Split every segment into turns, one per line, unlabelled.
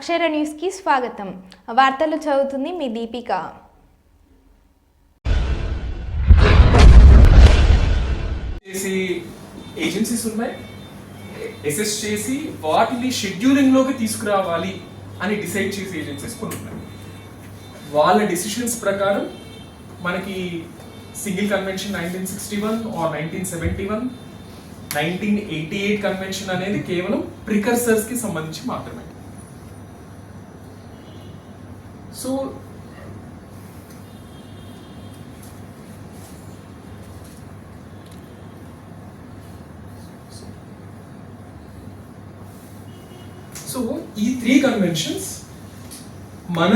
అక్షర న్యూస్కి స్వాగతం. వార్తలు చదువుతుంది మీ దీపిక.
చేసి ఏజెన్సీస్ ఉన్నాయి. ఎస్ఎస్ చేసి వాటిని షెడ్యూలింగ్లోకి తీసుకురావాలి అని డిసైడ్ చేసే ఏజెన్సీస్ కొన్ని ఉన్నాయి. వాళ్ళ డిసిషన్స్ ప్రకారం మనకి single convention nineteen sixty one or nineteen seventy one nineteen eighty eight convention అనేది కేవలం ప్రికర్సర్స్కి సంబంధించి మాత్రమే. సో సో ఈ త్రీ కన్వెన్షన్స్ మన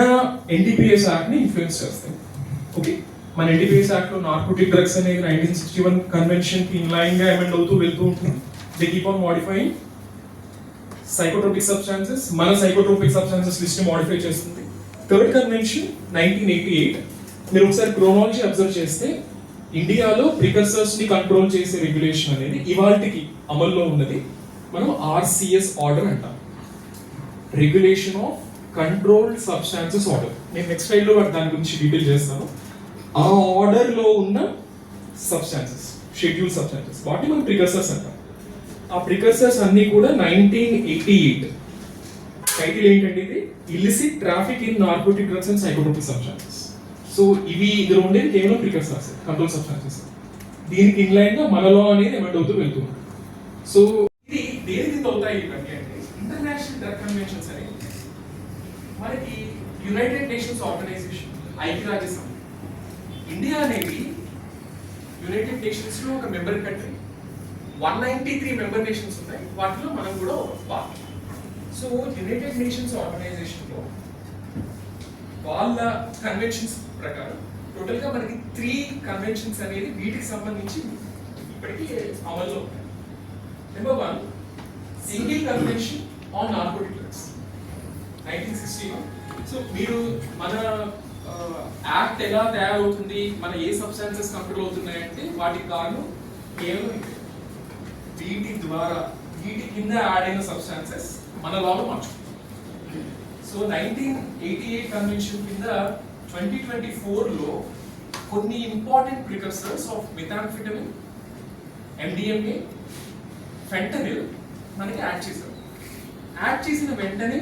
ఎన్డీపీఎస్ యాక్ట్ని ఇన్ఫ్లుయెన్స్ చేస్తాయి. ఓకే మన ఎన్డీపీఎస్ యాక్ట్లో నార్కోటిక్ డ్రగ్స్ అనేది నైన్టీన్ సిక్స్టీ వన్ కన్వెన్షన్కి ఇన్లైన్గా అమెండ్ అవుతూ వెళ్తూ ఉంటుంది. They keep on modifying psychotropic substances మన సైకోట్రోపిక్ సబ్స్టాన్సెస్ లిస్ట్ మోడిఫై చేస్తుంది. Third convention nineteen eighty eight మీరు ఒకసారి క్రోనాలజీ అబ్జర్వ్ చేస్తే ఇండియాలో ప్రికర్సర్స్ని కంట్రోల్ చేసే రెగ్యులేషన్ అనేది ఇవాళకి అమల్లో ఉన్నది. మనం ఆర్సిఎస్ ఆర్డర్ అంటాం. Regulation of controlled substances order నేను నెక్స్ట్ స్లైడ్లో దాని గురించి డీటెయిల్ చేస్తాను. ఆ ఆర్డర్లో ఉన్న సబ్స్టాన్సెస్ షెడ్యూల్ సబ్స్టాన్సెస్ వాటిని మనం ప్రికర్సర్స్ అంటాం. ఆ ప్రికర్సర్స్ అన్ని కూడా నైన్టీన్ ఎయిటీ ఎయిట్ టైటిల్ ఏంటంటే ఇది illicit traffic in narcotic drugs and psychotropic substances so ఇవి ఇందులో ఉండేది కేవలం ప్రికర్సర్స్ కంట్రోల్ సబ్స్టాన్సెస్ దీనికి ఇన్లైన్గా మనలో అనేది ఎమెంట్ అవుతూ వెళ్తుంది. సో ఇది దేని కింద అవుతాయి ఇవన్నీ అంటే ఇంటర్నేషనల్ డ్రగ్ కన్వెన్షన్స్ అనేవి మనకి యునైటెడ్ నేషన్స్ ఆర్గనైజేషన్ ఐక్యరాజ్య సమితి ఇండియా అనేది యునైటెడ్ నేషన్స్లో ఒక member country one ninety three member nations ఉన్నాయి వాటిలో మనం కూడా ఒక పార్ట్ సో యునైటెడ్ నేషన్స్ ఆర్గనైజేషన్లో వాళ్ళ కన్వెన్షన్స్ ప్రకారం టోటల్గా మనకి త్రీ కన్వెన్షన్స్ అనేది వీటికి సంబంధించి ఇప్పటికీ అమల్లో ఉన్నాయి. Number one single convention on narcotic drugs nineteen sixty one so మీరు మన యాక్ట్ ఎలా తయారవుతుంది? మన ఏ సబ్స్టాన్సెస్ కంట్రోల్ అవుతున్నాయంటే వాటికి కారణం కేవలం వీటి ద్వారా వీటి కింద యాడ్ అయిన సబ్స్టాన్సెస్ మన లాలో మార్చుకుంటాం. So nineteen eighty eight convention కింద ట్వంటీ ట్వంటీ ఫోర్లో కొన్ని important precursors of methamphetamine MDMA fentanyl మనకి యాడ్ చేశారు. యాడ్ చేసిన వెంటనే